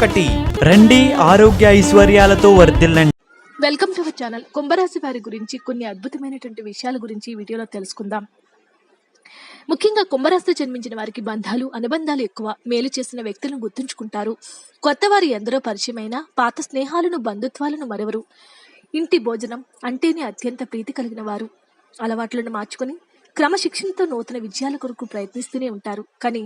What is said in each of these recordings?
ఒకటి. రండి ఆరోగ్య ఐశ్వర్యాలతో వర్ధిల్లండి. Welcome to our channel. కుంభరాశి వారి గురించి కొన్ని అద్భుతమైనటువంటి విషయాల గురించి ఈ వీడియోలో తెలుసుకుందాం. ముఖ్యంగా కుంభరాశిలో జన్మించిన వారికి బంధాలు అనుబంధాలు ఎక్కువ. మేలు చేసిన వ్యక్తులను గుర్తుంచుకుంటారు. కొత్త వారు ఎందరో పరిచయమైన పాత స్నేహాలను బంధుత్వాలను మరెవరు. ఇంటి భోజనం అంటేనే అత్యంత ప్రీతి కలిగిన వారు. అలవాట్లను మార్చుకొని క్రమశిక్షణతో నూతన విజయాల కొరకు ప్రయత్నిస్తూనే ఉంటారు. కానీ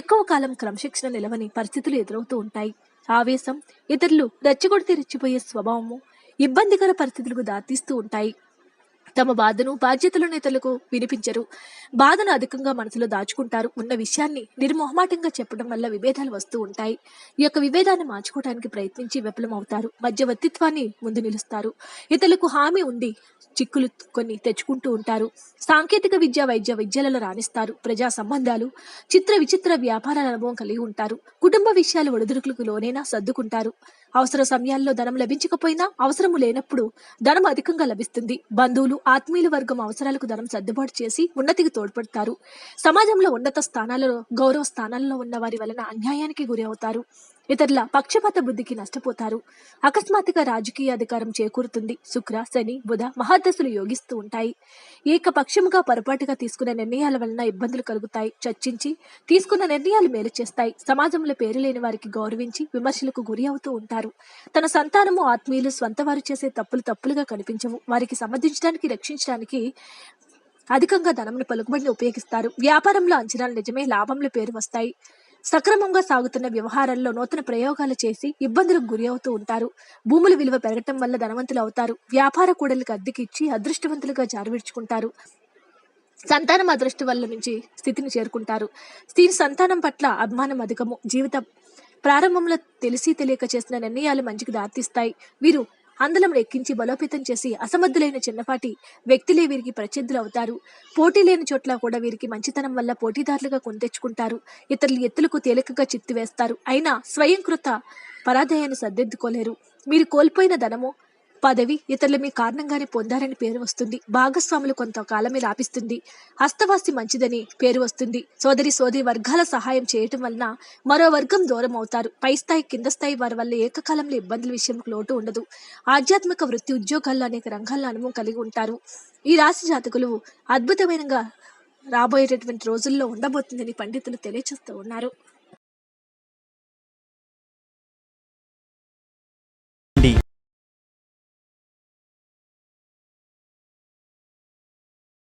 ఎక్కువ కాలం క్రమశిక్షణ నిలవని పరిస్థితులు ఎదురవుతూ ఉంటాయి. ఆవేశం ఇతరులు రెచ్చగొడితే రెచ్చిపోయే స్వభావము ఇబ్బందికర పరిస్థితులకు దారితీస్తూ ఉంటాయి. తమ బాధను బాధ్యతలను ఇతరులకు వినిపించరు. బాధను అధికంగా మనసులో దాచుకుంటారు ఉన్న విషయాన్ని నిర్మోహమాటంగా చెప్పడం వల్ల విభేదాలు వస్తూ ఉంటాయి. ఈ యొక్క విభేదాన్ని మార్చుకోవడానికి ప్రయత్నించి విఫలమవుతారు. మధ్యవర్తిత్వాన్ని ముందు నిలుస్తారు. ఇతరులకు హామీ ఉండి చిక్కులు కొన్ని తెచ్చుకుంటూ ఉంటారు. సాంకేతిక విద్య వైద్య విద్యలలో రాణిస్తారు. ప్రజా సంబంధాలు చిత్ర విచిత్ర వ్యాపారాల అనుభవం కలిగి ఉంటారు. కుటుంబ విషయాలు ఒడిదుడుకులకు లోనైనా సర్దుకుంటారు. అవసర సమయాల్లో ధనం లభించకపోయినా అవసరము లేనప్పుడు ధనం అధికంగా లభిస్తుంది. బంధువులు ఆత్మీయుల వర్గం అవసరాలకు ధనం సర్దుబాటు చేసి ఉన్నతికి తోడ్పడతారు. సమాజంలో ఉన్నత స్థానాలలో గౌరవ స్థానాల్లో ఉన్న వారి వలన అన్యాయానికి గురి అవుతారు. ఇతరుల పక్షపాత బుద్ధికి నష్టపోతారు. అకస్మాత్తుగా రాజకీయ అధికారం చేకూరుతుంది. శుక్ర శని బుధ మహాదశలు యోగిస్తూ ఉంటాయి. ఏకపక్షముగా పొరపాటుగా తీసుకున్న నిర్ణయాల వలన ఇబ్బందులు కలుగుతాయి. చర్చించి తీసుకున్న నిర్ణయాలు మేలు చేస్తాయి. సమాజంలో పేరు లేని వారికి గౌరవించి విమర్శలకు గురి అవుతూ ఉంటారు. తన సంతానము ఆత్మీయులు స్వంతవారు చేసే తప్పులు తప్పులుగా కనిపించవు. వారికి సమర్థించడానికి రక్షించడానికి అధికంగా ధనమును పలుకుబడిని ఉపయోగిస్తారు. వ్యాపారంలో అంచనాలు నిజమే లాభంలో పేరు వస్తాయి. సక్రమంగా సాగుతున్న వ్యవహారాల్లో నూతన ప్రయోగాలు చేసి ఇబ్బందులకు గురి అవుతూ ఉంటారు. భూముల విలువ పెరగటం వల్ల ధనవంతులు అవుతారు. వ్యాపార కూడలికి అద్దెకిచ్చి అదృష్టవంతులుగా జారవిడ్చుకుంటారు. సంతానం అదృష్టం వల్ల నుంచి స్థితిని చేరుకుంటారు. స్త్రీ సంతానం పట్ల అభిమానం అధికము. జీవిత ప్రారంభంలో తెలిసి తెలియక చేసిన నిర్ణయాలు మంచికి దారితీస్తాయి. వీరు అందలం ఎక్కించి బలోపేతం చేసి అసమర్థులైన చిన్నపాటి వ్యక్తులే వీరికి ప్రసిద్ధులు అవుతారు. పోటీ లేని చోట్ల కూడా వీరికి మంచితనం వల్ల పోటీదారులుగా కొనితెచ్చుకుంటారు ఇతరులు ఎత్తులకు తేలికగా చిత్తు వేస్తారు. అయినా స్వయంకృత పరాధయాన్ని సర్దిద్దుకోలేరు. మీరు కోల్పోయిన ధనము పదవి ఇతరులు మీ కారణంగానే పొందారని పేరు వస్తుంది. భాగస్వాములు కొంతకాలమే లాభిస్తుంది హస్తవాసి మంచిదని పేరు వస్తుంది. సోదరి సోదరి వర్గాల సహాయం చేయటం వలన మరో వర్గం దూరం అవుతారు. పై స్థాయి కింద స్థాయి వారి వల్ల ఏకకాలంలో ఇబ్బందుల విషయంలో లోటు ఉండదు. ఆధ్యాత్మిక వృత్తి ఉద్యోగాల్లో అనేక రంగాల్లో అనుభవం కలిగి ఉంటారు. ఈ రాశి జాతకులు అద్భుతమైనగా రాబోయేటటువంటి రోజుల్లో ఉండబోతుందని పండితులు తెలియచేస్తూ ఉన్నారు.